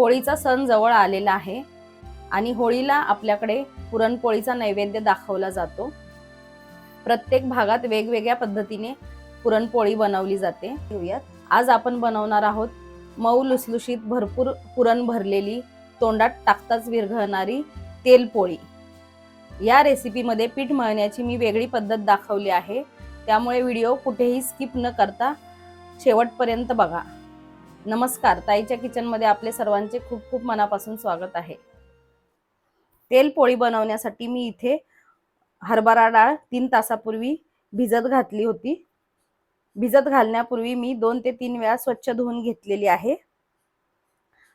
होळीचा सण जवळ आलेला आहे आणि होळीला आपल्याकडे पुरणपोळीचा नैवेद्य दाखवला जातो. प्रत्येक भागात वेगवेगळ्या पद्धतीने पुरणपोळी बनवली जाते. आज आपण बनवणार आहोत मऊ लुसलुशीत भरपूर पुरण भरलेली तोंडात टाकताच विरघळणारी तेलपोळी. या रेसिपीमध्ये पीठ मळण्याची मी वेगळी पद्धत दाखवली आहे. त्यामुळे व्हिडिओ कुठेही स्किप न करता शेवटपर्यंत बघा. नमस्कार. ताईच्या किचनमध्ये आपले सर्वांचे खूप खूप मनापासून स्वागत आहे. तेल पोळी बनवण्यासाठी मी इथे हरभरा डाळ तीन तासापूर्वी भिजत घातली होती. भिजत घालण्यापूर्वी मी दोन ते तीन वेळा स्वच्छ धुवून घेतलेली आहे.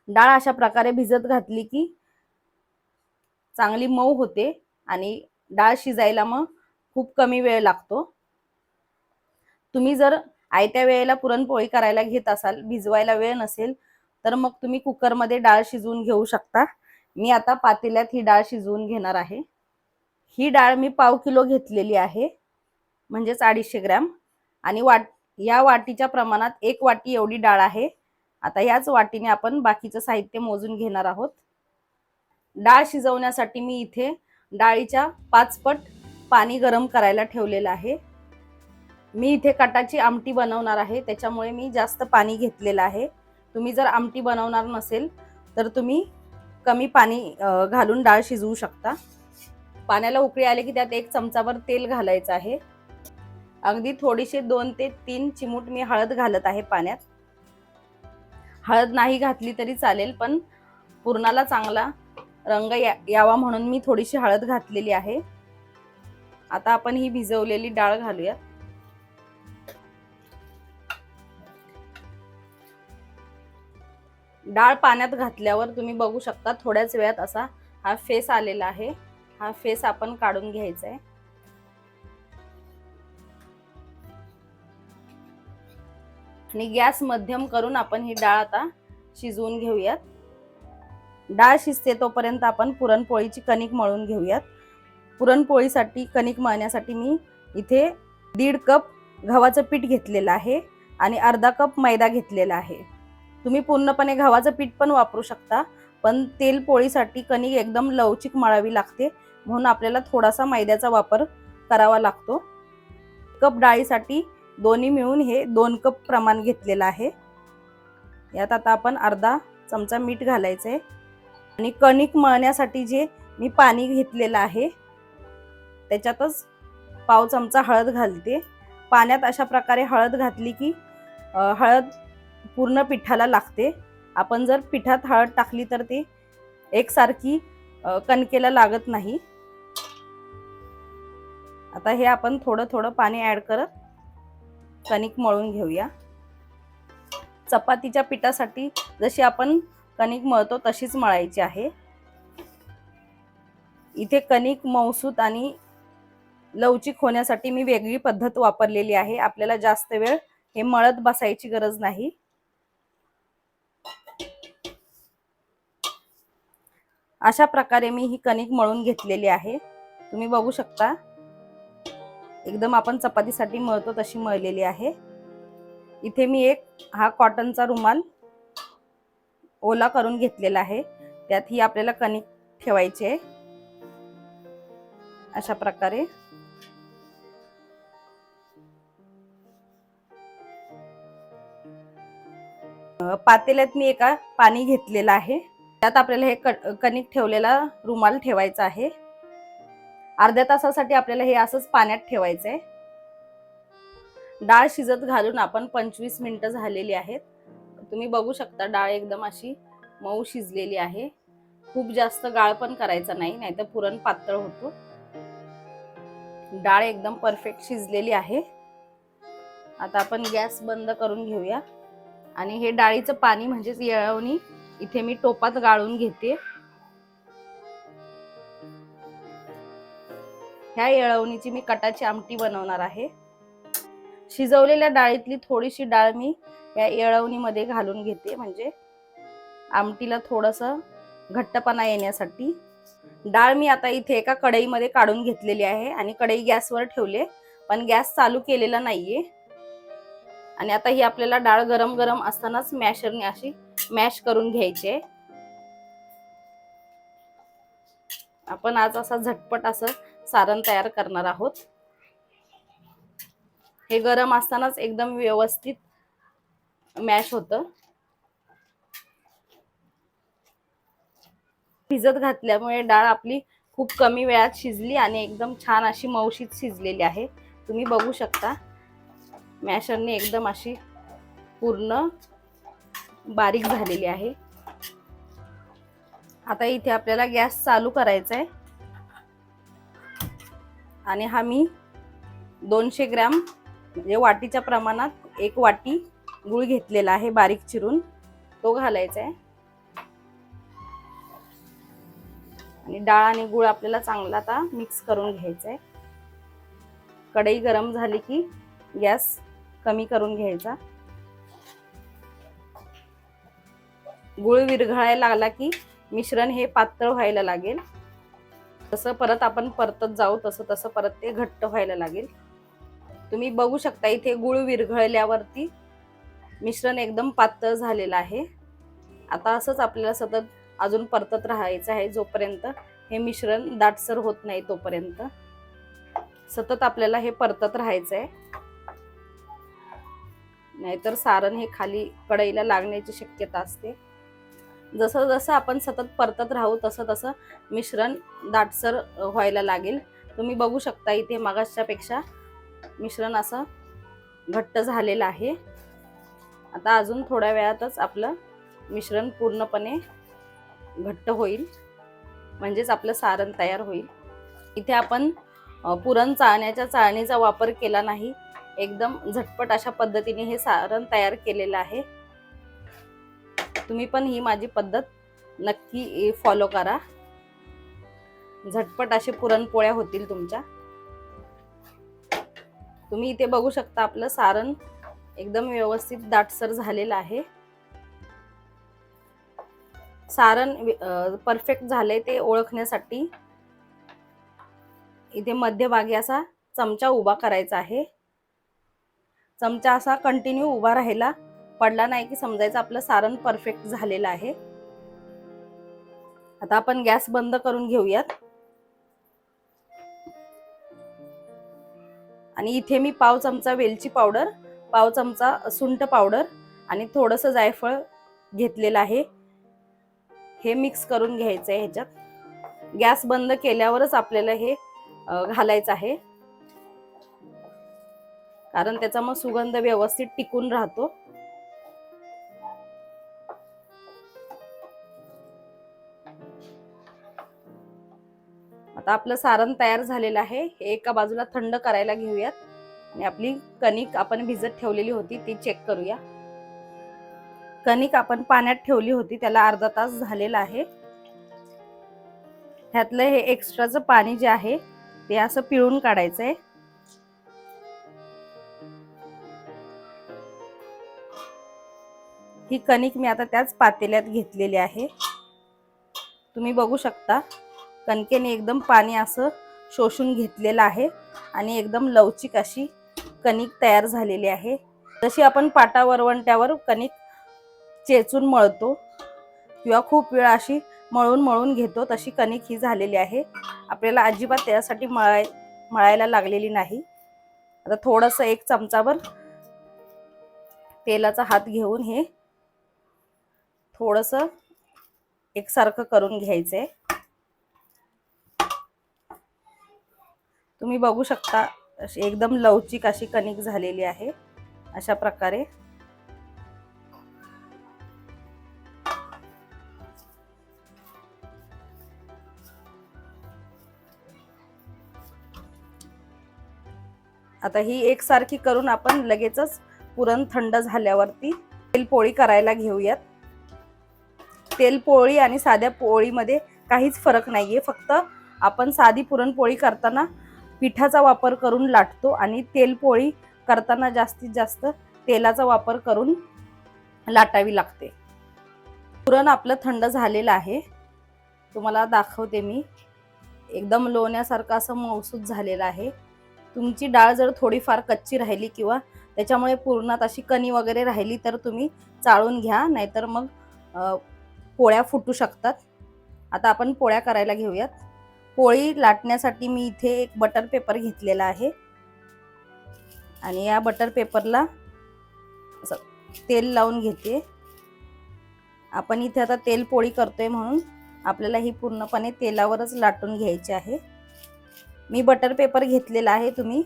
डाळ अशा प्रकारे भिजत घातली की चांगली मऊ होते आणि डाळ शिजायला मग खूप कमी वेळ लागतो. तुम्ही जर आयत्या वेळेला पुरणपोळी करायला घेत असाल भिजवायला वेळ नसेल तर मग तुम्ही कुकरमध्ये डाळ शिजवून घेऊ शकता. मी आता पातेल्यात ही डाळ शिजवून घेणार आहे. ही डाळ मी पाव किलो घेतलेली आहे म्हणजेच अडीचशे ग्रॅम. आणि वाट या वाटीच्या प्रमाणात एक वाटी एवढी डाळ आहे. आता याच वाटीने आपण बाकीचं साहित्य मोजून घेणार आहोत. डाळ शिजवण्यासाठी मी इथे डाळीच्या पाच पट पाणी गरम करायला ठेवलेलं आहे. मी इथे कटाची आमटी बनवणार आहे त्याच्यामुळे मी जास्त पाणी घेतलेलं आहे. तुम्ही जर आमटी बनवणार नसेल तर तुम्ही कमी पाणी घालून डाळ शिजवू शकता. पाण्याला उकळी आले की त्यात एक चमचाभर तेल घालायचं आहे. अगदी थोडीशी दोन ते तीन चिमूट मी हळद घालत आहे पाण्यात. हळद नाही घातली तरी चालेल पण पुरणाला चांगला रंग या यावा म्हणून मी थोडीशी हळद घातलेली आहे. आता आपण ही भिजवलेली डाळ घालूयात. डाळ पाण्यात घातल्यावर तुम्ही बघू शकता थोड्याच वेळात असा हा फेस आलेला आहे. हा फेस आपण काढून घ्यायचा आहे. आणि गॅस मध्यम करून आपण ही डाळ आता शिजवून घेऊयात. डाळ शिजते तोपर्यंत आपण पुरणपोळीची कणिक मळून घेऊयात. पुरणपोळीसाठी कणिक मळण्यासाठी मी इथे दीड कप गव्हाचं पीठ घेतलेलं आहे आणि अर्धा कप मैदा घेतलेला आहे. तुम्ही पूर्णपणे गव्हाचं पीठ पण वापरू शकता पण तेल पोळीसाठी कणिक एकदम लवचिक मळावी लागते म्हणून आपल्याला थोडासा मैद्याचा वापर करावा लागतो. कप डाळीसाठी दोन्ही मिळून हे दोन कप प्रमाण घेतलेलं आहे. यात आता आपण अर्धा चमचा मीठ घालायचं आहे. आणि कणिक मळण्यासाठी जे मी पाणी घेतलेलं आहे त्याच्यातच पाव चमचा हळद घालते. पाण्यात अशा प्रकारे हळद घातली की हळद पूर्ण पिठाला लागते. आपण जर पिठात हळद टाकली तर ती एकसारखी कणकेला लागत नाही. आता हे आपण थोडं थोडं पाणी ॲड करत कणिक मळून घेऊया. चपातीच्या पिठासाठी जशी आपण कणिक मळतो तशीच मळायची आहे. इथे कणिक मौसूत आणि लवचिक होण्यासाठी मी वेगळी पद्धत वापरलेली आहे. आपल्याला जास्त वेळ हे मळत बसायची गरज नाही. अशा प्रकारे मी ही कणिक मळून घेतलेली आहे. तुम्ही बघू शकता. एकदम आपण चपातीसाठी मळतो तशी मळलेली आहे. इथे मी एक हा कॉटनचा रुमाल ओला करून घेतलेला आहे. त्यात ही आपल्याला कणिक ठेवायची आहे. अशा प्रकारे. पातेल्यात मी एका पाणी घेतलेलं आहे. त्यात आपल्याला हे क- कणिक ठेवलेला रुमाल ठेवायचा आहे. अर्ध्या तासासाठी आपल्याला हे असंच पाण्यात ठेवायचं आहे डाळ शिजत घालून आपण पंचवीस मिनटं झालेली आहेत. तुम्ही बघू शकता डाळ एकदम अशी मऊ शिजलेली आहे. खूप जास्त गाळ पण करायचा नाही नाहीतर पुरण पातळ होतो. डाळ एकदम परफेक्ट शिजलेली आहे. आता आपण गॅस बंद करून घेऊया. आणि हे डाळीचं पाणी म्हणजेच येळवणी इथे मी टोपात गाळून घेते. ह्या येळवणीची मी कटाची आमटी बनवणार आहे. शिजवलेल्या डाळीतली थोडीशी डाळ मी या येळवणीमध्ये घालून घेते. म्हणजे आमटीला थोडस घट्टपणा येण्यासाठी. डाळ मी आता इथे एका कढईमध्ये काढून घेतलेली आहे आणि कढई गॅसवर ठेवले. पण गॅस चालू केलेला नाहीये. आणि आता ही आपल्याला डाळ गरम गरम असतानाच मॅशरने अशी मॅश करून घ्यायचे. आपण आज असा झटपट असं सारण तयार करणार आहोत. हे गरम असतानाच एकदम व्यवस्थित मॅश होत. भिजत घातल्यामुळे डाळ आपली खूप कमी वेळात शिजली आणि एकदम छान अशी मऊशीत शिजलेली आहे. तुम्ही बघू शकता. मॅशरने एकदम अशी पूर्ण बारीक झालेली आहे. आता इथे आपल्याला गॅस चालू करायचा आहे आणि हा मी दोनशे ग्रॅम म्हणजे वाटीच्या प्रमाणात एक वाटी गूळ घेतलेला आहे बारीक चिरून. तो घालायचा आहे आणि डाळ आणि गूळ आपल्याला चांगला आता मिक्स करून घ्यायचा आहे कढई गरम झाली की गॅस कमी करून घ्यायचा. गुळ विरघळायला लागला की मिश्रण हे पातळ व्हायला लागेल. तसं परत आपण परतत जाऊ तसं तसं परत ते घट्ट व्हायला लागेल. तुम्ही बघू शकता इथे गुळ विरघळल्यावरती मिश्रण एकदम पातळ झालेलं आहे. आता असंच आपल्याला सतत अजून परतत राहायचं आहे जोपर्यंत हे मिश्रण दाटसर होत नाही तोपर्यंत. सतत आपल्याला हे परतत राहायचं आहे नाहीतर सारण हे खाली कढईला लागण्याची शक्यता असते. जसं जसं आपण सतत परतत राहू तसं तसं मिश्रण दाटसर व्हायला लागेल. तुम्ही बघू शकता इथे मागासच्यापेक्षा मिश्रण असं घट्ट झालेलं आहे. आता अजून थोड्या वेळातच आपलं मिश्रण पूर्णपणे घट्ट होईल. म्हणजेच आपलं सारण तयार होईल. इथे आपण पुरण चाळण्याच्या चाळणीचा वापर केला नाही. एकदम झटपट अशा पद्धतीने हे सारण तयार केलेलं आहे. तुम्ही पण ही माझी पद्धत नक्की फॉलो करा. झटपट असे पुरणपोळ्या होतील तुमच्या. तुम्ही इथे बघू शकता आपलं सारण एकदम व्यवस्थित दाटसर झालेलं आहे. सारण परफेक्ट झालंय ते ओळखण्यासाठी. इथे मध्यभागी असा चमचा उभा करायचा आहे. चमचा असा कंटिन्यू उभा राहिला. पडला नाही की समजायचं आपलं सारण परफेक्ट झालेलं आहे. आता आपण गॅस बंद करून घेऊयात. आणि इथे मी पाव चमचा वेलची पावडर पाव चमचा सुंठ पावडर आणि थोडस जायफळ घेतलेलं आहे. हे मिक्स करून घ्यायचं आहे ह्याच्यात. गॅस बंद केल्यावरच आपल्याला हे घालायचं आहे. कारण त्याचा मग सुगंध व्यवस्थित टिकून राहतो. आता आपलं सारण तयार झालेलं आहे. हे एका बाजूला थंड करायला घेऊयात. आणि आपली कणिक आपण भिजत ठेवलेली होती ती चेक करूया. कणिक आपण पाण्यात ठेवली होती त्याला अर्धा तास झालेला आहे. ह्यातलं हे एक्स्ट्राचं पाणी जे आहे ते असं पिळून काढायचं आहे ही कणिक मी आता त्याच पातेल्यात घेतलेली आहे. तुम्ही बघू शकता. कणकेने एकदम पाणी असं शोषून घेतलेलं आहे आणि एकदम लवचिक अशी कणिक तयार झालेली आहे. जशी आपण पाटा वरवंट्यावर कणिक चेचून मळतो किंवा खूप वेळ अशी मळून मळून घेतो तशी कणिक ही झालेली आहे. आपल्याला अजिबात त्यासाठी मळाय मळायला लागलेली नाही. आता थोडंसं एक चमचाभर तेलाचा हात घेऊन हे थोडंसं एकसारखं करून घ्यायचंय. तुम्ही बघू शकता अशी एकदम लवचिक अशी कणिक झालेली आहे. अशा प्रकारे. आता ही एकसारखी करून आपण लगेचच पुरण थंड झाल्यावरती तेलपोळी करायला घेऊयात. तेलपोळी आणि साध्या पोळीमध्ये काहीच फरक नाहीये. फक्त आपण साधी पुरणपोळी करताना पिठाचा वापर करून लाटतो आणि तेलपोळी करताना जास्तीत जास्त तेलाचा वापर करून लाटावी लागते. पुरण आपलं थंड झालेलं आहे. तुम्हाला दाखवते मी. एकदम लोण्यासारखं असं मौसूद झालेलं आहे. तुमची डाळ जर थोडीफार कच्ची राहिली किंवा त्याच्यामुळे पूर्णात अशी कणी वगैरे राहिली तर तुम्ही चाळून घ्या नाहीतर मग पोळ्या फुटू शकतात. आता आपण पोळ्या करायला घेऊयात. पोळी लाटण्यासाठी मी इथे एक बटर पेपर घेतलेला आहे. आणि या बटर पेपरला असं तेल लावून घेते. आपण इथे आता तेल पोळी करतोय म्हणून आपल्याला ही पूर्णपणे तेलावरच लाटून घ्यायची आहे. मी बटर पेपर घेतलेला आहे तुम्ही.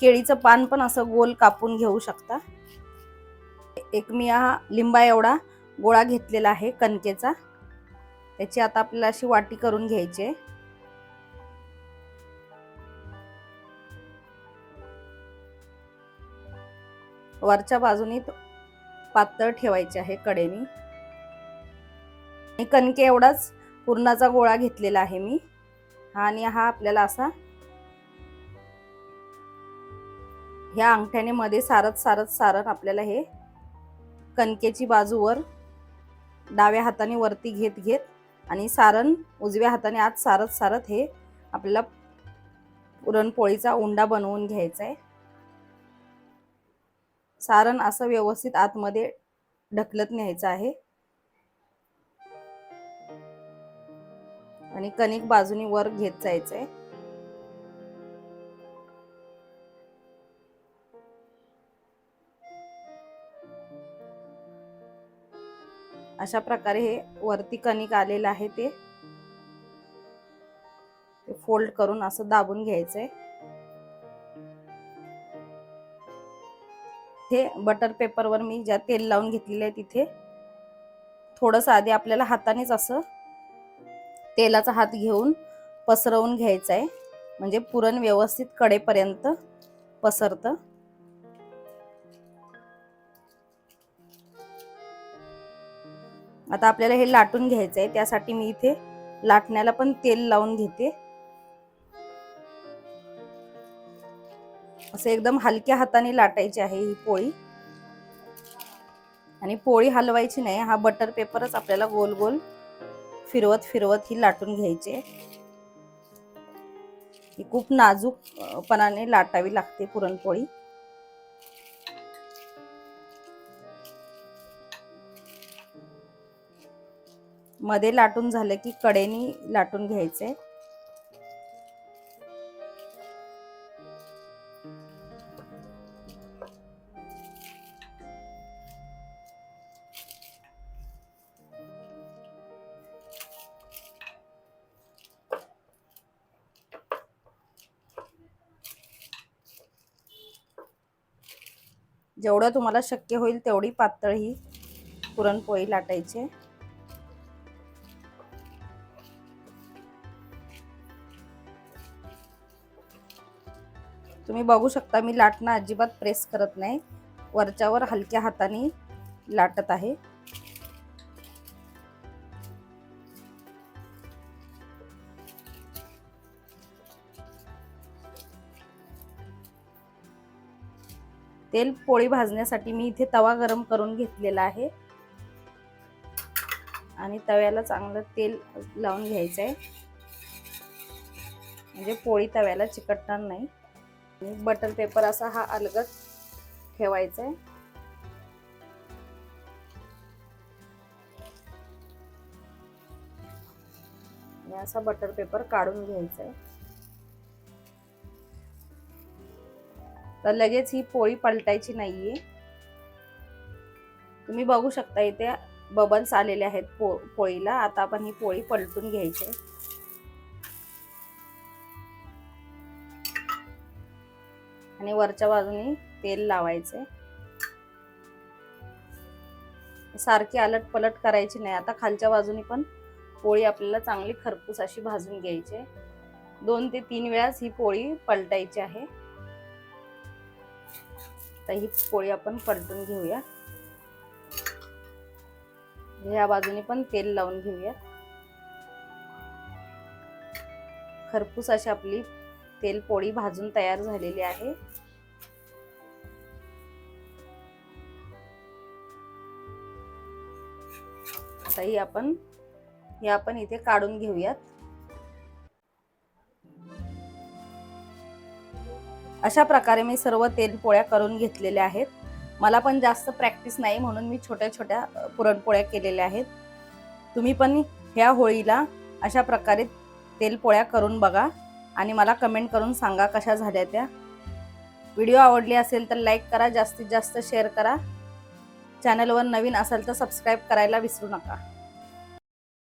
केळीचं पान पण असं गोल कापून घेऊ शकता. एक मी हा लिंबा एवढा गोळा घेतलेला आहे कणकेचा. त्याची आता आपल्याला अशी वाटी करून घ्यायची आहे. वरच्या बाजूनी पातळ ठेवायचे आहे कडेनी. आणि कणके एवढाच पुरणाचा गोळा घेतलेला आहे मी. हा आणि हा आपल्याला असा ह्या अंगठ्याने मध्ये सारत सारत सारत आपल्याला हे कणकेची बाजूवर डाव्या हाताने वरती घेत घेत आणि सारण उजव्या हाताने आत सारत सारत हे आपल्याला पुरणपोळीचा उंडा बनवून घ्यायचा आहे. सारण असं व्यवस्थित आतमध्ये ढकलत न्यायचं आहे. आणि कणिक बाजूनी वर घेत जायचंय. अशा प्रकारे हे वरती कणिक आलेलं आहे ते. फोल्ड करून असं दाबून घ्यायचंय. इथे बटर पेपरवर मी ज्या तेल लावून घेतलेले आहे तिथे. थोडंसं आधी आपल्याला हातानेच असं तेलाचा हात घेऊन पसरवून घ्यायचं आहे. म्हणजे पुरण व्यवस्थित कडेपर्यंत पसरतं. आता आपल्याला हे लाटून घ्यायचं आहे. त्यासाठी मी इथे लाटण्याला पण तेल लावून घेते. असं एकदम हलक्या हाताने लाटायची आहे ही पोळी. आणि पोळी हलवायची नाही हा बटर पेपरच आपल्याला गोल गोल फिरवत फिरवत ही लाटून घ्यायची. ही खूप नाजूकपणाने लाटावी लागते पुरणपोळी. मध्ये लाटून झालं की कडेनी लाटून घ्यायचे. जेवढं तुम्हाला शक्य होईल तेवढी पातळ ही पुरणपोळी लाटायची. तुम्ही बघू शकता मी लाटणं अजिबात प्रेस करत नाही. वरच्यावर हलक्या हाताने लाटत आहे. तेल पोळी भाजण्यासाठी मी इथे तवा गरम करून घेतलेला आहे. आणि तव्याला चांगलं तेल लावून घ्यायचं आहे म्हणजे पोळी तव्याला चिकटणार नाही. आणि बटर पेपर असा हा अलगच ठेवायचा आहे आणि असा बटर पेपर काढून घ्यायचा आहे तर लगेच ही पोळी पलटायची नाहीये. तुम्ही बघू शकता इथे बबल्स आलेले आहेत पो पोळीला. आता आपण ही पोळी पलटून घ्यायची आहे. आणि वरच्या बाजूने तेल लावायचे. सारखी अलट पलट करायची नाही. आता खालच्या बाजूने पण पोळी आपल्याला चांगली खरपूस अशी भाजून घ्यायची आहे. दोन ते तीन वेळाच ही पोळी पलटायची आहे. तर ही पोळी आपण पलटून घेऊया. या बाजूने पण तेल लावून घेऊया खरपूस अशी आपली तेल पोळी भाजून तयार झालेली आहे. आता ही आपण ही आपण इथे काढून घेऊयात. अशा प्रकारे मी सर्व तेलपोळ्या करून घेतलेल्या आहेत. मला पण जास्त प्रॅक्टिस नाही म्हणून मी छोट्या छोट्या पुरणपोळ्या केलेल्या आहेत. तुम्ही पण ह्या होळीला अशा प्रकारे तेलपोळ्या करून बघा आणि मला कमेंट करून सांगा कशा झाल्या त्या. व्हिडिओ आवडली असेल तर लाईक करा जास्तीत जास्त शेअर करा. चॅनलवर नवीन असेल तर सबस्क्राईब करायला विसरू नका.